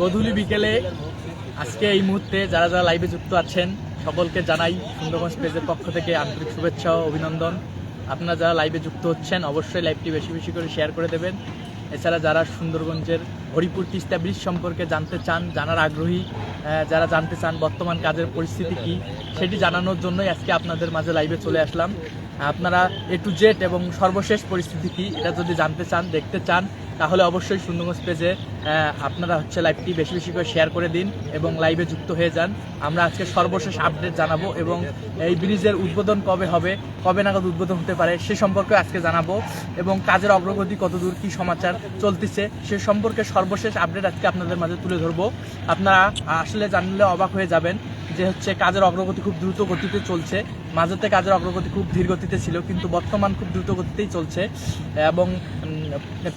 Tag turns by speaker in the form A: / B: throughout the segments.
A: গধূলি বিকেলে আজকে এই মুহূর্তে যারা যারা লাইভে যুক্ত আছেন, সকলকে জানাই সুন্দরগঞ্জ পেজের পক্ষ থেকে আন্তরিক শুভেচ্ছা ও অভিনন্দন। আপনারা যারা লাইভে যুক্ত হচ্ছেন, অবশ্যই লাইভটি বেশি বেশি করে শেয়ার করে দেবেন। এছাড়া যারা সুন্দরগঞ্জের হরিপুর তিস্তা ব্রিজ সম্পর্কে জানতে চান, জানার আগ্রহী যারা জানতে চান বর্তমান কাজের পরিস্থিতি কি, সেটি জানানোর জন্যই আজকে আপনাদের মাঝে লাইভে চলে আসলাম। আপনারা এ টু জেড এবং সর্বশেষ পরিস্থিতি কি, এটা যদি জানতে চান, দেখতে চান তাহলে অবশ্যই সুন্দরগঞ্জ পেজে আপনারা হচ্ছে লাইভটি বেশি বেশি করে শেয়ার করে দিন এবং লাইভে যুক্ত হয়ে যান। আমরা আজকে সর্বশেষ আপডেট জানাব এবং এই ব্রিজের উদ্বোধন কবে হবে, কবে নাগাদ উদ্বোধন হতে পারে সে সম্পর্কে আজকে জানাব এবং কাজের অগ্রগতি কতদূর, কি সমাচার চলতেছে সে সম্পর্কে সর্বশেষ আপডেট আজকে আপনাদের মাঝে তুলে ধরবো। আপনারা আসলে জানলে অবাক হয়ে যাবেন যে হচ্ছে কাজের অগ্রগতি খুব দ্রুত গতিতে চলছে। মাঝেতে কাজের অগ্রগতি খুব ধীর গতিতে ছিল, কিন্তু বর্তমান খুব দ্রুত গতিতেই চলছে। এবং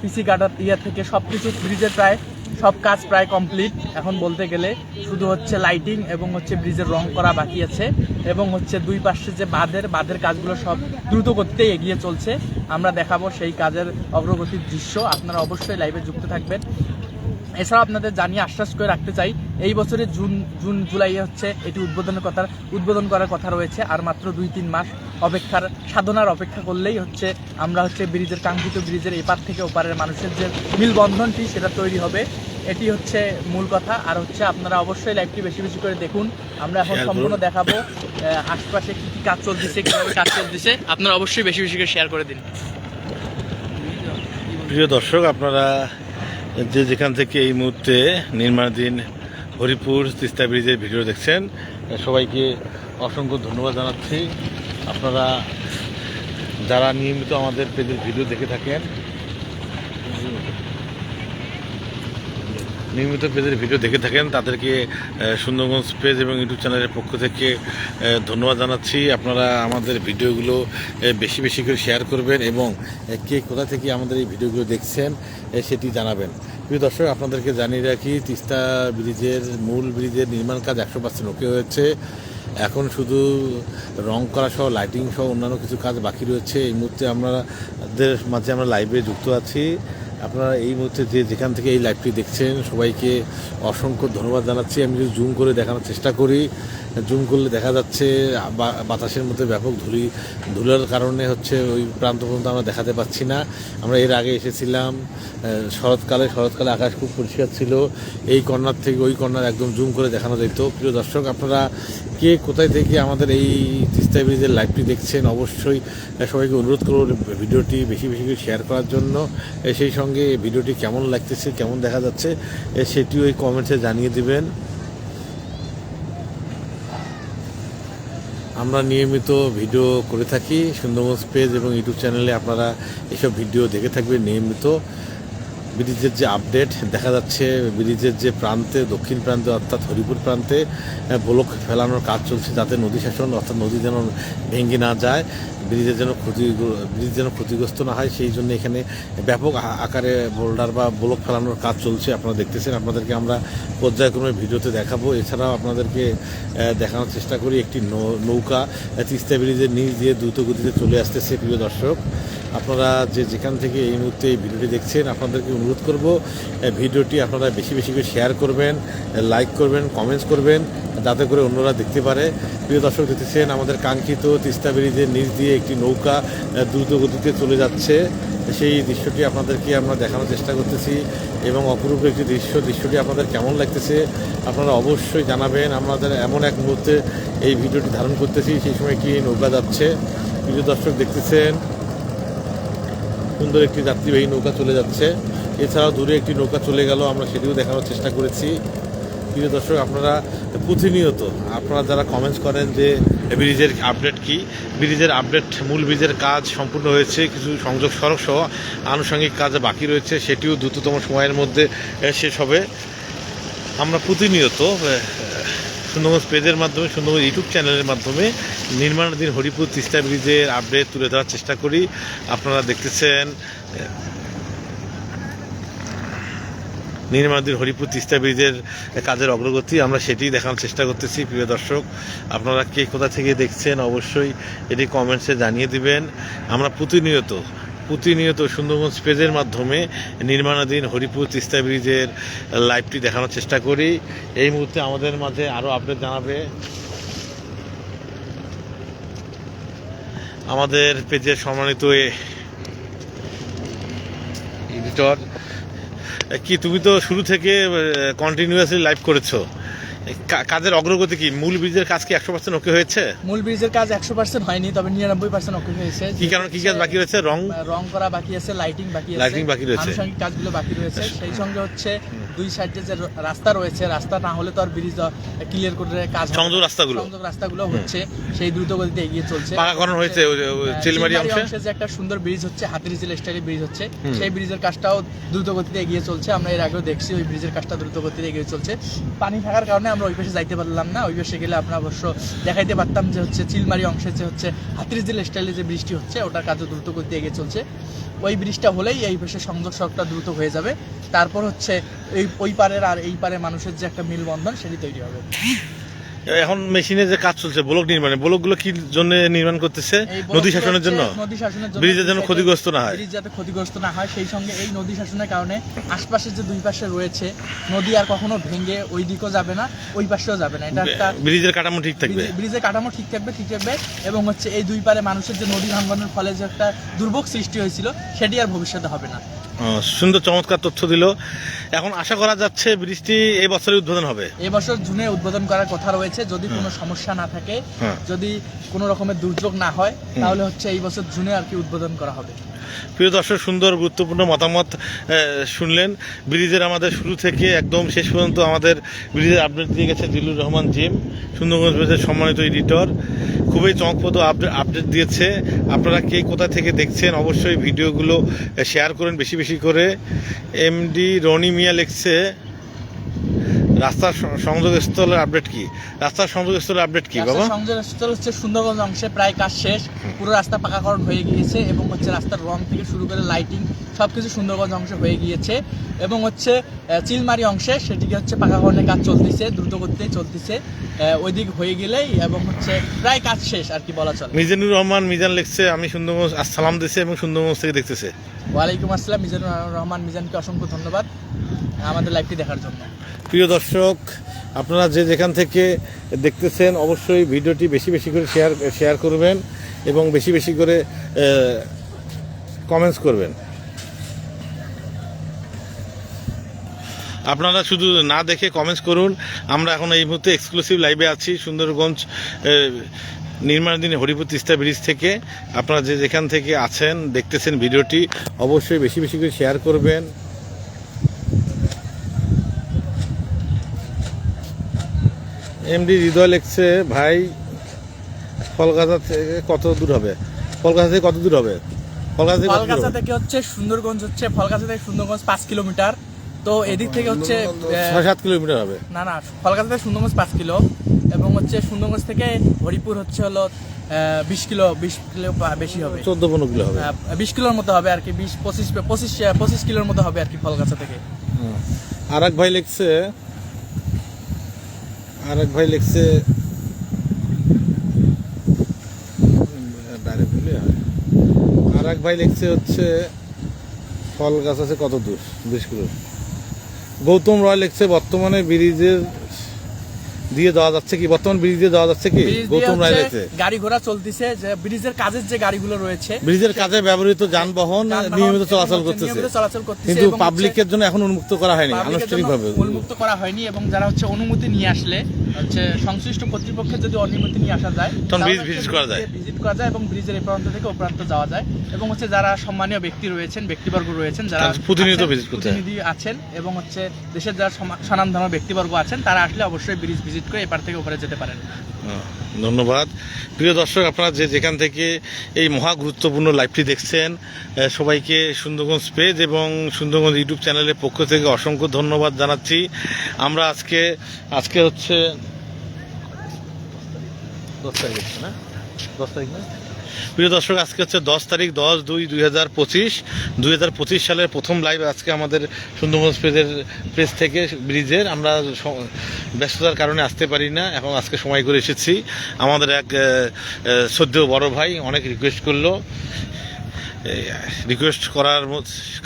A: পিসি গার্ডার ইয়ে থেকে সব কিছু ব্রিজের প্রায়, সব কাজ প্রায় কমপ্লিট এখন বলতে গেলে শুধু হচ্ছে লাইটিং এবং হচ্ছে ব্রিজের রং করা বাকি আছে। এবং হচ্ছে দুই পাশে যে বাঁধের বাঁধের কাজগুলো সব দ্রুত গতিতেই এগিয়ে চলছে। আমরা দেখাবো সেই কাজের অগ্রগতির দৃশ্য, আপনারা অবশ্যই লাইভে যুক্ত থাকবেন। এছাড়াও আপনাদের জানিয়ে আশ্বাস করে রাখতে চাই এই বছরে জুন জুন জুলাই হচ্ছে এটি উদ্বোধনের কথা উদ্বোধন করার কথা রয়েছে আর মাত্র দুই তিন মাস অপেক্ষার সাধনার অপেক্ষা করলেই হচ্ছে আমরা হচ্ছে ব্রিজের কাঙ্ক্ষিত ব্রিজের এপার থেকে ওপারের মানুষের যে মিলবন্ধনটি সেটা তৈরি হবে। এটি হচ্ছে মূল কথা। আর হচ্ছে আপনারা অবশ্যই লাইভটি বেশি বেশি করে দেখুন। আমরা এখন সম্পূর্ণ দেখাবো আশপাশে কী কি কাজ চলতেছে কীভাবে কাজ চলতেছে। আপনারা অবশ্যই বেশি বেশি করে শেয়ার করে দিন।
B: প্রিয় দর্শক আপনারা যে যেখান থেকে এই মুহূর্তে নির্মাণাধীন হরিপুর তিস্তা ব্রিজের ভিডিও দেখছেন। সবাইকে অসংখ্য ধন্যবাদ জানাচ্ছি। আপনারা যারা নিয়মিত আমাদের পেজের ভিডিও দেখে থাকেন, নিয়মিত পেজের ভিডিও দেখে থাকেন, তাদেরকে সুন্দরগঞ্জ পেজ এবং ইউটিউব চ্যানেলের পক্ষ থেকে ধন্যবাদ জানাচ্ছি। আপনারা আমাদের ভিডিওগুলো বেশি বেশি করে শেয়ার করবেন এবং কে কোথা থেকে আমাদের এই ভিডিওগুলো দেখছেন সেটি জানাবেন। প্রিয় দর্শক, আপনাদেরকে জানিয়ে রাখি, তিস্তা ব্রিজের মূল ব্রিজের নির্মাণ কাজ একশো পার্সেন্ট ওকে হয়েছে। এখন শুধু রং করা সহ লাইটিং সহ অন্যান্য কিছু কাজ বাকি রয়েছে। এই মুহূর্তে আমাদের মাঝে আমরা লাইভে যুক্ত আছি। আপনারা এই মুহূর্তে যে যেখান থেকে এই লাইভটি দেখছেন, সবাইকে অসংখ্য ধন্যবাদ জানাচ্ছি। আমি যদি জুম করে দেখানোর চেষ্টা করি জুম করলে দেখা যাচ্ছে বাতাসের মধ্যে ব্যাপক ধুলি, ধুলার কারণে হচ্ছে ওই প্রান্ত পর্যন্ত আমরা দেখাতে পাচ্ছি না। আমরা এর আগে এসেছিলাম শরৎকালে শরৎকালে আকাশ খুব পরিষ্কার ছিল। এই কর্নার থেকে ওই কর্নার একদম জুম করে দেখানো যেত প্রিয় দর্শক, আপনারা কে কোথায় থেকে আমাদের এই তিস্তা ব্রিজের লাইভটি দেখছেন, অবশ্যই সবাইকে অনুরোধ করব ভিডিওটি বেশি বেশি করে শেয়ার করার জন্য। সেই সঙ্গে ভিডিওটি কেমন লাগতেছে, কেমন দেখা যাচ্ছে সেটিও এই কমেন্টসে জানিয়ে দিবেন। আমরা নিয়মিত ভিডিও করে থাকি সুন্দরবন পেজ এবং ইউটিউব চ্যানেলে আপনারা এসব ভিডিও দেখে থাকবেন নিয়মিত। ব্রিজের যে আপডেট দেখা যাচ্ছে, ব্রিজের যে প্রান্তে, দক্ষিণ প্রান্তে অর্থাৎ হরিপুর প্রান্তে ব্লক ফেলানোর কাজ চলছে যাতে নদী শাসন অর্থাৎ নদী যেন ভেঙে না যায়। ব্রিজের যেন ক্ষতি ব্রিজ যেন ক্ষতিগ্রস্ত না হয়, সেই জন্য এখানে ব্যাপক আকারে বোল্ডার বা ব্লক ফেলানোর কাজ চলছে, আপনারা দেখতেছেন। আপনাদেরকে আমরা পর্যায়ক্রমে ভিডিওতে দেখাবো। এছাড়াও আপনাদেরকে দেখানোর চেষ্টা করি একটি নৌকা তিস্তা ব্রিজের নিচ দিয়ে দ্রুত গতিতে চলে আসতেছে, প্রিয় দর্শক। আপনারা যে যেখান থেকে এই মুহূর্তে এই ভিডিওটি দেখছেন, আপনাদেরকে অনুরোধ করব ভিডিওটি আপনারা বেশি বেশি করে শেয়ার করবেন লাইক করবেন কমেন্টস করবেন। যাতে করে অন্যরা দেখতে পারে। প্রিয় দর্শক, দেখতেছেন আমাদের কাঙ্ক্ষিত তিস্তা ব্রিজের নিচ দিয়ে একটি নৌকা দ্রুত গতিতে চলে যাচ্ছে। সেই দৃশ্যটি আপনাদেরকে আমরা দেখানোর চেষ্টা করতেছি এবং অপরূপ একটি দৃশ্য। দৃশ্যটি আপনাদের কেমন লাগতেছে আপনারা অবশ্যই জানাবেন। আমাদের এমন এক মুহূর্তে এই ভিডিওটি ধারণ করতেছি, সেই সময় কি নৌকা যাচ্ছে। প্রিয় দর্শক, দেখতেছেন সুন্দর একটি যাত্রীবাহী নৌকা চলে যাচ্ছে। এছাড়াও দূরে একটি নৌকা চলে গেল, আমরা সেটিও দেখানোর চেষ্টা করেছি। প্রিয় দর্শক, আপনারা প্রতিনিয়ত, আপনারা যারা কমেন্টস করেন যে ব্রিজের আপডেট কি, ব্রিজের আপডেট মূল ব্রিজের কাজ সম্পূর্ণ হয়েছে, কিছু সংযোগ সড়ক সহ আনুষঙ্গিক কাজ বাকি রয়েছে, সেটিও দ্রুততম সময়ের মধ্যে শেষ হবে। আমরা প্রতিনিয়ত সুন্দরগঞ্জ পেজের মাধ্যমে সুন্দরগঞ্জ ইউটিউব চ্যানেলের মাধ্যমে নির্মাণাধীন হরিপুর তিস্তা ব্রিজের আপডেট তুলে ধরার চেষ্টা করি। আপনারা দেখতেছেন নির্মাণাধীন হরিপুর তিস্তা ব্রিজের কাজের অগ্রগতি, আমরা সেটি দেখানোর চেষ্টা করতেছি, প্রিয় দর্শক। আপনারা কে কোথা থেকে দেখছেন, অবশ্যই এটি কমেন্টসে জানিয়ে দিবেন। আমরা প্রতিনিয়ত প্রতিনিয়ত সুন্দরগঞ্জ পেজের মাধ্যমে নির্মাণাধীন হরিপুর তিস্তা ব্রিজের লাইভটি দেখানোর চেষ্টা করি। এই মুহূর্তে আমাদের মাঝে আরও আপডেট জানাবে আমাদের পেজের সম্মানিত এডিটর। কি তুমি তো শুরু থেকে কন্টিনিউয়াসলি লাইভ করেছ। কাজের অগ্রগতি কি? মূল ব্রিজের কাজ কি একশো পার্সেন্ট ওকে হয়েছে?
A: মূল ব্রিজের কাজ একশো পার্সেন্ট হয়নি তবে নিরানব্বই পার্সেন্ট ওকে হয়েছে।
B: কি কারণ কি কাজ বাকি রয়েছে? রং?
A: রং করা বাকি আছে লাইটিং বাকি আছে
B: লাইটিং বাকি রয়েছে।
A: কাজগুলো বাকি রয়েছে। সেই সঙ্গে হচ্ছে দুই সাইডে যে রাস্তা রয়েছে রাস্তা না হলে তো আর ব্রিজ ক্লিয়ার করে কাজ।
B: সংযোগ রাস্তাগুলো।
A: সংযোগ রাস্তাগুলো হচ্ছে সেই দ্রুত গতিতে এগিয়ে চলছে।
B: পাকাকরণ হয়েছে
A: হ্যাঁ,
B: চিলমারি অংশে?
A: যে একটা সুন্দর ব্রিজ হচ্ছে হাতিরিজিল স্টাইলের ব্রিজ হচ্ছে। সেই ব্রিজের কাজটাও দ্রুত গতিতে এগিয়ে চলছে। আমরা এর আগেও দেখছি ওই ব্রিজের কাজটা দ্রুত গতিতে এগিয়ে চলছে। পানি থাকার কারণে আমরা ওই পাশে যাইতে পারলাম না। ওই পাশে গেলে আমরা অবশ্য দেখাইতে পারতাম যে হচ্ছে চিলমারি অংশে যে হচ্ছে হাতিরিজিল স্টাইলে যে বৃষ্টি হচ্ছে ওটার কাজও দ্রুত গতিতে এগিয়ে চলছে। ওই ব্রিজটা হলেই এই পাশে সংযোগ সড়কটা দ্রুত হয়ে যাবে। তারপর হচ্ছে এই ওই পারের আর এই পারে মানুষের যে একটা মিলবন্ধন সেটি তৈরি হবে।
B: এখন মেশিনে যে কাজ চলছে ব্লক নির্মাণে ব্লকগুলো কি জন্য নির্মাণ করতেছে? নদী শাসনের জন্য?
A: নদী শাসনের জন্য
B: ব্রিজের
A: দুই
B: ক্ষতিগ্রস্ত না হয়।
A: ব্রিজ যাতে ক্ষতিগ্রস্ত না হয় সেই সঙ্গে এই নদী শাসনের কারণে আশপাশের যে দুই পাশে রয়েছে নদী আর কখনো ভেঙে ওই দিকও যাবে না ওই পাশেও যাবে না। এটা একটা
B: ব্রিজের কাঠামো ঠিক থাকবে?
A: ব্রিজের কাঠামো ঠিক থাকবে ঠিক থাকবে এবং হচ্ছে এই দুই পারে মানুষের যে নদী ভাঙ্গনের ফলে যে একটা দুর্ভোগ সৃষ্টি হয়েছিল সেটি আর ভবিষ্যতে হবে না।
B: সুন্দর চমৎকার তথ্য দিল। এখন আশা করা যাচ্ছে বৃষ্টি এই বছরে উদ্বোধন হবে।
A: এবছর জুনে উদ্বোধন করার কথা রয়েছে যদি কোনো সমস্যা না থাকে
B: হ্যাঁ।
A: যদি কোনো রকমের দুর্যোগ না হয় তাহলে হচ্ছে এই বছর জুনে আর কি উদ্বোধন করা হবে।
B: প্রিয় দর্শক, সুন্দর, গুরুত্বপূর্ণ মতামত শুনলেন। ব্রিজের আমাদের শুরু থেকে একদম শেষ পর্যন্ত আমাদের ব্রিজের আপডেট দিয়ে গেছে দিলুর রহমান জিম, সুন্দরগঞ্জ ব্রিজের সম্মানিত এডিটর খুবই চমকপ্রদ আপডেট আপডেট দিয়েছে। আপনারা কে কোথা থেকে দেখছেন, অবশ্যই ভিডিওগুলো শেয়ার করেন বেশি বেশি করে। এমডি রনি মিয়া লিখছে রাস্তার সংযোগস্থলের আপডেট কি? রাস্তার সংযোগস্থলের আপডেট কি বাবা?
A: সংযোগস্থল হচ্ছে সুন্দরগঞ্জ অংশে প্রায় কাজ শেষ। পুরো রাস্তা পাকাকরণ হয়ে গিয়েছে এবং হচ্ছে রাস্তার রং থেকে শুরু করে লাইটিং সব কিছু সুন্দরগঞ্জ অংশে হয়ে গিয়েছে এবং হচ্ছে চিলমারি অংশে সেটিকে হচ্ছে পাকাকরণের কাজ চলতেছে দ্রুত গতিতে চলতেছে। ওইদিক হয়ে গেলেই এবং হচ্ছে প্রায় কাজ শেষ আর কি বলা চলে।
B: মিজানুর রহমান মিজান লিখছে আমি সুন্দরগঞ্জ আসসালাম দিছে এবং সুন্দরগঞ্জ থেকে দেখতেছে।
A: ওয়ালাইকুম আসসালাম, মিজানুর রহমান, মিজানকে অসংখ্য ধন্যবাদ আমাদের লাইভটি দেখার জন্য।
B: প্রিয় দর্শক, আপনারা যে যেখান থেকে দেখতেছেন, অবশ্যই ভিডিওটি বেশি বেশি করে শেয়ার শেয়ার করবেন এবং বেশি বেশি করে কমেন্টস করবেন। আপনারা শুধু না দেখে কমেন্টস করুন। আমরা এখন এই মুহূর্তে এক্সক্লুসিভ লাইভে আছি, সুন্দরগঞ্জ নির্মাণাধীন হরিপুর তিস্তা ব্রিজ থেকে আপনারা যে যেখান থেকে আছেন দেখতেছেন ভিডিওটি অবশ্যই বেশি বেশি করে শেয়ার করবেন। এমডি হৃদয় লিখছে ভাই কলকাতা থেকে কত দূর হবে? কলকাতা থেকে কত দূর হবে? কলকাতা থেকে
A: ফলগাছা থেকে হচ্ছে সুন্দরগঞ্জ হচ্ছে ফলগাছা থেকে সুন্দরগঞ্জ পাঁচ কিলোমিটার। তো এদিক থেকে হচ্ছে
B: ছয় সাত কিলোমিটার হবে।
A: না না কলকাতা থেকে সুন্দরগঞ্জ পাঁচ কিলো। হচ্ছে সুন্দরগঞ্জ থেকে হরিপুর হচ্ছে হলো বিশ কিলো বিশ কিলো বেশি হবে।
B: চোদ্দ পনেরো কিলো হবে।
A: বিশ কিলোর মতো হবে আর কি বিশ পঁচিশ পঁচিশ পঁচিশ কিলোর মতো হবে আর কি ফলগাছা থেকে।
B: আর এক ভাই লিখছে আর এক ভাই লিখছে। আর এক ভাই লিখছে হচ্ছে ফল গাছ আছে কত দূর বিশ কিলো। গৌতম রয় লিখছে বর্তমানে ব্রিজের দিয়ে দেওয়া যাচ্ছে কি? বর্তমান ব্রিজ দিয়ে দেওয়া যাচ্ছে কি? গৌতম
A: গাড়ি ঘোড়া চলতেছে যে ব্রিজের কাজের যে গাড়িগুলো রয়েছে।
B: ব্রিজের কাজে ব্যবহৃত যানবাহন নিয়মিত চলাচল করতেছে। কিন্তু পাবলিকের জন্য এখন উন্মুক্ত করা হয়নি আনুষ্ঠানিকভাবে।
A: উন্মুক্ত করা হয়নি এবং যারা হচ্ছে অনুমতি নিয়ে আসলে হচ্ছে সংশ্লিষ্ট কর্তৃপক্ষের যদি অনুমতি নিয়ে আসা যায়
B: তখন ব্রিজ visit করা যায়।
A: ভিজিট করা যায় এবং ব্রিজের এই প্রান্ত থেকে ও প্রান্ত যাওয়া যায় এবং হচ্ছে যারা সম্মানীয় ব্যক্তি রয়েছেন ব্যক্তিবর্গ রয়েছেন যারা
B: প্রতিনিয়ত
A: আছেন,
B: করতে
A: আছেন এবং হচ্ছে দেশের যারা স্বনামধন্য ব্যক্তিবর্গ আছেন তারা আসলে অবশ্যই ব্রিজ ভিজিট করে এপার থেকে ওপারে যেতে পারেন।
B: ধন্যবাদ। প্রিয় দর্শক, আপনারা যে যেখান থেকে এই মহা গুরুত্বপূর্ণ লাইভটি দেখছেন সবাইকে সুন্দরগঞ্জ পেজ এবং সুন্দরগঞ্জ ইউটিউব চ্যানেলের পক্ষ থেকে অসংখ্য ধন্যবাদ জানাচ্ছি। আমরা আজকে আজকে হচ্ছে দশ তারিখ না? দশ তারিখ না? প্রিয় দর্শক, আজকে হচ্ছে দশ তারিখ দশ দুই দুই হাজার পঁচিশ। দুই হাজার পঁচিশ সালের প্রথম লাইভ আজকে আমাদের সুন্দরগঞ্জ পেজের প্রেস থেকে ব্রিজের আমরা ব্যস্ততার কারণে আসতে পারি না এখন আজকে সময় করে এসেছি। আমাদের এক সদ্য বড় ভাই অনেক রিকোয়েস্ট করল। রিকোয়েস্ট করার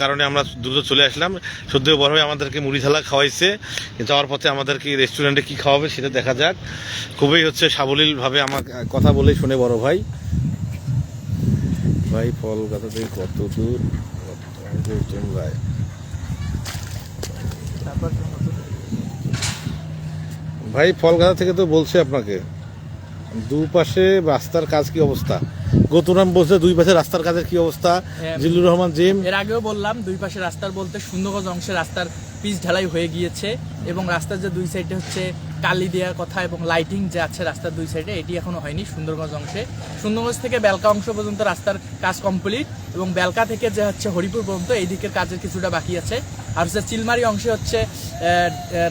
B: কারণে আমরা দ্রুত চলে আসলাম। সদ্য বড় ভাই আমাদেরকে মুড়ি ঝালা খাওয়াইছে। যাওয়ার পথে আমাদেরকে রেস্টুরেন্টে কি খাওয়াবে সেটা দেখা যাক। খুবই হচ্ছে সাবলীলভাবে আমার কথা বলেই শুনে বড় ভাই। ভাই ফল গাছা থেকে কত দূর?
A: তারপর
B: ভাই। ফলগাছা থেকে তো বলছে আপনাকে দুপাশে রাস্তার কাজ কি অবস্থা? গৌতরাম বলছে দুই পাশে রাস্তার কাজের কি অবস্থা?
A: হ্যাঁ।
B: জিল্লুর রহমান জিম।
A: এর আগেও বললাম দুই পাশে রাস্তার বলতে সুন্দরগঞ্জ অংশে রাস্তার পিচ ঢালাই হয়ে গিয়েছে এবং রাস্তার যে দুই সাইডে হচ্ছে কালি দেওয়ার কথা এবং লাইটিং যে আছে রাস্তার দুই সাইডে এটি এখনও হয়নি সুন্দরগঞ্জ অংশে। সুন্দরগঞ্জ থেকে বেলকা অংশ পর্যন্ত রাস্তার কাজ কমপ্লিট এবং বেলকা থেকে যে হচ্ছে হরিপুর পর্যন্ত এই দিকের কাজের কিছুটা বাকি আছে। আর হচ্ছে চিলমারি অংশে হচ্ছে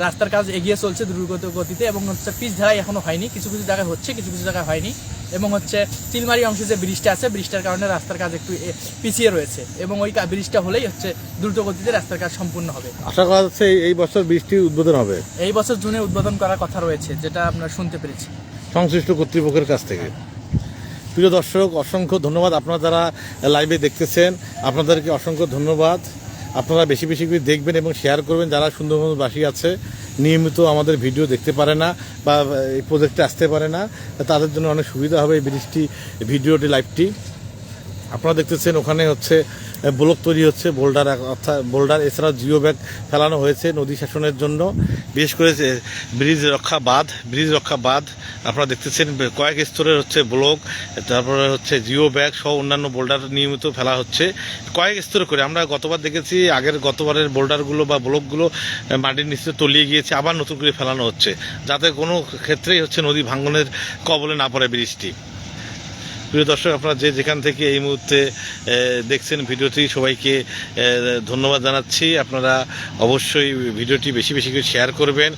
A: রাস্তার কাজ এগিয়ে চলছে দ্রুত গতিতে এবং হচ্ছে পিচ ধারাই এখনও হয়নি। কিছু কিছু জায়গায় হচ্ছে, কিছু কিছু জায়গায় হয়নি। এবং হচ্ছে চিলমারি অংশে যে ব্রিজটা আছে ব্রিজটার কারণে রাস্তার কাজ একটু পিছিয়ে রয়েছে এবং ওই ব্রিজটা হলেই হচ্ছে দ্রুত গতিতে রাস্তার কাজ সম্পূর্ণ হবে।
B: আশা করা যাচ্ছে এই- এই বছর বৃষ্টি উদ্বোধন হবে।
A: এই বছর জুনে উদ্বোধন করার কথা রয়েছে যেটা আপনারা শুনতে পেরেছি।
B: সংশ্লিষ্ট কর্তৃপক্ষের কাছ থেকে। প্রিয় দর্শক অসংখ্য ধন্যবাদ। আপনারা যারা লাইভে দেখতেছেন আপনাদেরকে অসংখ্য ধন্যবাদ। আপনারা বেশি বেশি করে দেখবেন এবং শেয়ার করবেন। যারা সুন্দরবনবাসী আছে নিয়মিত আমাদের ভিডিও দেখতে পারে না বা এই প্রজেক্টে আসতে পারে না তাদের জন্য অনেক সুবিধা হবে এই ব্রিজটি ভিডিওটি লাইভটি আপনারা দেখতেছেন ওখানে হচ্ছে ব্লক তৈরি হচ্ছে, বোল্ডার অর্থাৎ বোল্ডার এছাড়াও জিও ব্যাগ ফেলানো হয়েছে নদী শাসনের জন্য। বিশেষ করে ব্রিজ রক্ষা বাঁধ, ব্রিজ রক্ষা বাঁধ, আপনারা দেখতেছেন কয়েক স্তরের হচ্ছে ব্লক, তারপরে হচ্ছে জিও ব্যাগ সহ অন্যান্য বোল্ডার নিয়মিত ফেলা হচ্ছে। কয়েক স্তরে করে, আমরা গতবার দেখেছি, আগের গতবারের বোল্ডারগুলো বা ব্লকগুলো মাটির নিচে তলিয়ে গিয়েছে, আবার নতুন করে ফেলানো হচ্ছে। যাতে কোনো ক্ষেত্রেই হচ্ছে নদী ভাঙ্গনের কবলে না পড়ে ব্রিজটি। প্রিয় দর্শক, আপনারা যে যেখান থেকে এই মুহূর্তে দেখছেন ভিডিওটি, সবাইকে ধন্যবাদ জানাচ্ছি। আপনারা অবশ্যই ভিডিওটি বেশি বেশি করে শেয়ার করবেন।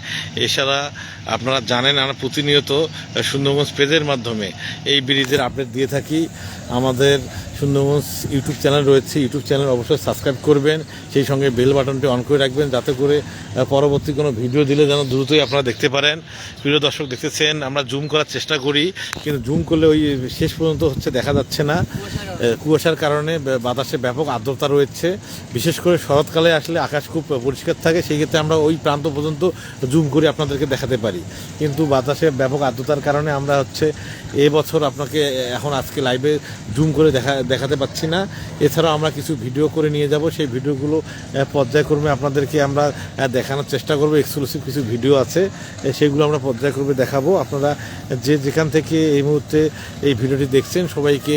B: এছাড়া আপনারা জানেন, আমরা প্রতিনিয়ত সুন্দরগঞ্জ পেজের মাধ্যমে এই ব্রিজের আপডেট দিয়ে থাকি। আমাদের সুন্দরবন ইউটিউব চ্যানেল রয়েছে ইউটিউব চ্যানেল অবশ্যই সাবস্ক্রাইব করবেন। সেই সঙ্গে বেল বাটনটি অন করে রাখবেন যাতে করে পরবর্তী কোনো ভিডিও দিলে যেন দ্রুতই আপনারা দেখতে পারেন। প্রিয় দর্শক দেখতেছেন আমরা জুম করার চেষ্টা করি কিন্তু জুম করলে ওই শেষ পর্যন্ত হচ্ছে দেখা যাচ্ছে না। কুয়াশার কারণে বাতাসে ব্যাপক আর্দ্রতা রয়েছে। বিশেষ করে শরৎকালে আসলে আকাশ খুব পরিষ্কার থাকে সেই ক্ষেত্রে আমরা ওই প্রান্ত পর্যন্ত জুম করে আপনাদেরকে দেখাতে পারি। কিন্তু বাতাসে ব্যাপক আর্দ্রতার কারণে আমরা হচ্ছে এবছর আপনাকে এখন আজকে লাইভে জুম করে দেখা দেখাতে পাচ্ছি না। এছাড়াও আমরা কিছু ভিডিও করে নিয়ে যাব। সেই ভিডিওগুলো পর্যায়ক্রমে আপনাদেরকে আমরা দেখানোর চেষ্টা করব। এক্সক্লুসিভ কিছু ভিডিও আছে। সেগুলো আমরা পর্যায়ক্রমে দেখাবো। আপনারা যে যেখান থেকে এই মুহূর্তে এই ভিডিওটি দেখছেন, সবাইকে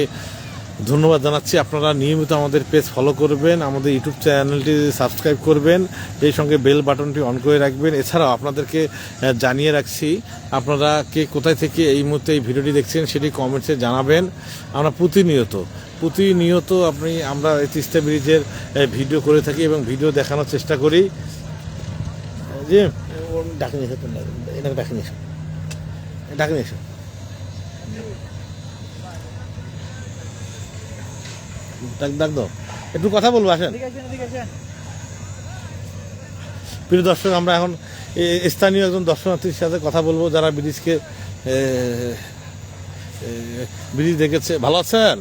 B: ধন্যবাদ জানাচ্ছি। আপনারা নিয়মিত আমাদের পেজ ফলো করবেন, আমাদের ইউটিউব চ্যানেলটি সাবস্ক্রাইব করবেন এই সঙ্গে বেল বাটনটি অন করে রাখবেন। এছাড়াও আপনাদেরকে জানিয়ে রাখছি, আপনারা কে কোথায় থেকে এই মুহূর্তে এই ভিডিওটি দেখছেন, সেটি কমেন্টসে জানাবেন। আমরা প্রতিনিয়ত প্রতিনিয়ত আপনি আমরা এই তিস্তা ব্রিজের ভিডিও করে থাকি এবং ভিডিও দেখানোর চেষ্টা করি। যে ডাকে নিয়ে এসো তোমরা, এনাকে ডাকে নিয়ে এসো। ডাকে নিয়ে এসো। ডাক ডাক দাও। একটু কথা বলব আসেন। প্রিয় দর্শক আমরা এখন স্থানীয় একজন দর্শনার্থীর সাথে কথা বলব যারা ব্রিজকে ব্রিজ দেখেছে। ভালো আছেন?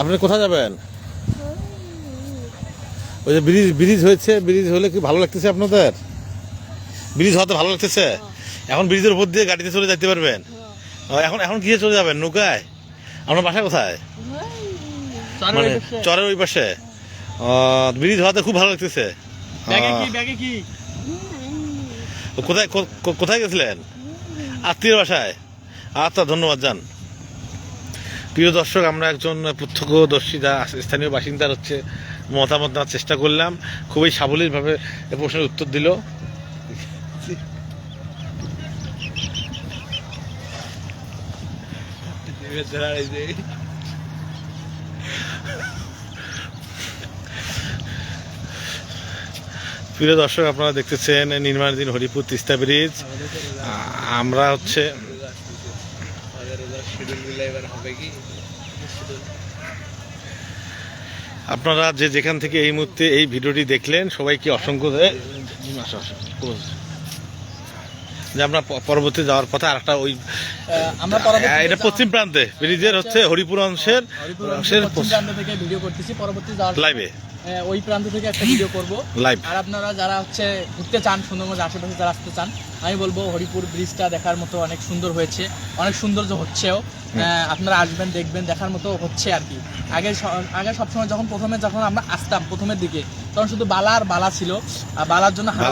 B: আপনি কোথায় যাবেন? ওই যে ব্রিজ ব্রিজ হয়েছে ব্রিজ হলে কি ভালো লাগতেছে আপনাদের? ব্রিজ হতে ভালো লাগতেছে? এখন ব্রিজের উপর দিয়ে গাড়িতে চলে যেতে পারবেন? এখন এখন কিসে চলে যাবেন? নৌকায়? আপনার বাসা কোথায়? মানে চরের ওই পাশে। ব্রিজ হওয়াতে খুব ভালো লাগতেছে। কোথায় কোথায় গেছিলেন? আত্মীয় বাসায়? আচ্ছা ধন্যবাদ যান প্রিয় দর্শক, আমরা একজন প্রত্যক্ষদর্শী যা স্থানীয় বাসিন্দার হচ্ছে মতামত নেওয়ার চেষ্টা করলাম। খুবই সাবলীলভাবে এ প্রশ্নের উত্তর দিল। প্রিয় দর্শক, আপনারা দেখতেছেন নির্মাণাধীন হরিপুর তিস্তা ব্রিজ। আমরা হচ্ছে আপনারা যে যেখান থেকে এই মুহূর্তে এই ভিডিওটি দেখলেন সবাই কি অসংখ্য ধ- আসো, আসো, close। যে আমরা পরবর্তী যাওয়ার পথে আরেকটা ওই
A: আমরা
B: এটা পশ্চিম প্রান্তে ব্রিজের হচ্ছে হরিপুর অংশের অংশের
A: থেকে ভিডিও করতেছি। পরবর্তী যাওয়ার
B: লাইভে
A: ওই প্রান্ত থেকে একটা ভিডিও করব।
B: লাইভ
A: আর আপনারা যারা হচ্ছে ঘুরতে চান সুন্দরগঞ্জ আশেপাশে যারা আসতে চান আমি বলব হরিপুর ব্রিজটা দেখার মতো অনেক সুন্দর হয়েছে। অনেক সৌন্দর্য হচ্ছেও। আপনারা আসবেন দেখবেন দেখার মতো হচ্ছে আর কি। আগে আগে সবসময় যখন প্রথমে যখন আমরা আসতাম প্রথমের দিকে তখন শুধু বালা আর বালা ছিল। আর বালার জন্য
B: হ্যাঁ।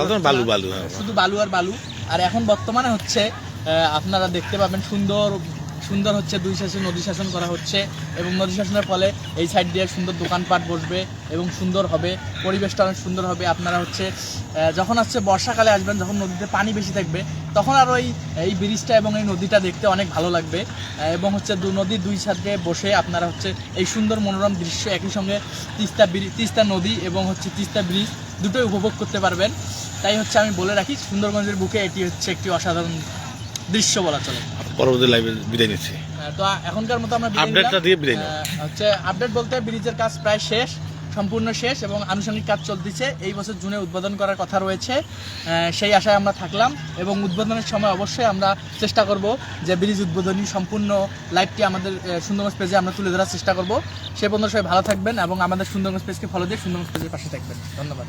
A: শুধু বালু আর বালু। আর এখন বর্তমানে হচ্ছে আপনারা দেখতে পাবেন সুন্দর সুন্দর হচ্ছে দুই শাসন, নদী শাসন করা হচ্ছে এবং নদী শাসনের ফলে এই সাইড দিয়ে সুন্দর দোকানপাট বসবে এবং সুন্দর হবে, পরিবেশটা অনেক সুন্দর হবে। আপনারা হচ্ছে যখন হচ্ছে বর্ষাকালে আসবেন, যখন নদীতে পানি বেশি থাকবে, তখন আর ওই এই ব্রিজটা এবং এই নদীটা দেখতে অনেক ভালো লাগবে। এবং হচ্ছে দু নদীর দুই সাইডে বসে আপনারা হচ্ছে এই সুন্দর মনোরম দৃশ্য একই সঙ্গে তিস্তা তিস্তা নদী এবং হচ্ছে তিস্তা ব্রিজ দুটোই উপভোগ করতে পারবেন। তাই হচ্ছে আমি বলে রাখি সুন্দরগঞ্জের বুকে এটি হচ্ছে একটি অসাধারণ দৃশ্য বলা চলে।
B: পরবর্তী লাইভে বিদায় নিচ্ছি।
A: তো এখনকার মতো আমরা
B: আপডেটটা দিয়ে বিদায় নাও।
A: হচ্ছে আপডেট বলতে ব্রিজের কাজ প্রায় শেষ সম্পূর্ণ শেষ এবং আনুষঙ্গিক কাজ চলতেছে। এই বছর জুনে উদ্বোধন করার কথা রয়েছে সেই আশায় আমরা থাকলাম এবং উদ্বোধনের সময় অবশ্যই আমরা চেষ্টা করব যে ব্রিজ উদ্বোধনী সম্পূর্ণ লাইভটি আমাদের সুন্দরগঞ্জ পেজে আমরা তুলে ধরার চেষ্টা করব। সে পর্যন্ত সবাই ভালো থাকবেন এবং আমাদের সুন্দরগঞ্জ পেজকে ফলো দিয়ে সুন্দরগঞ্জ পেজের পাশে থাকবেন। ধন্যবাদ।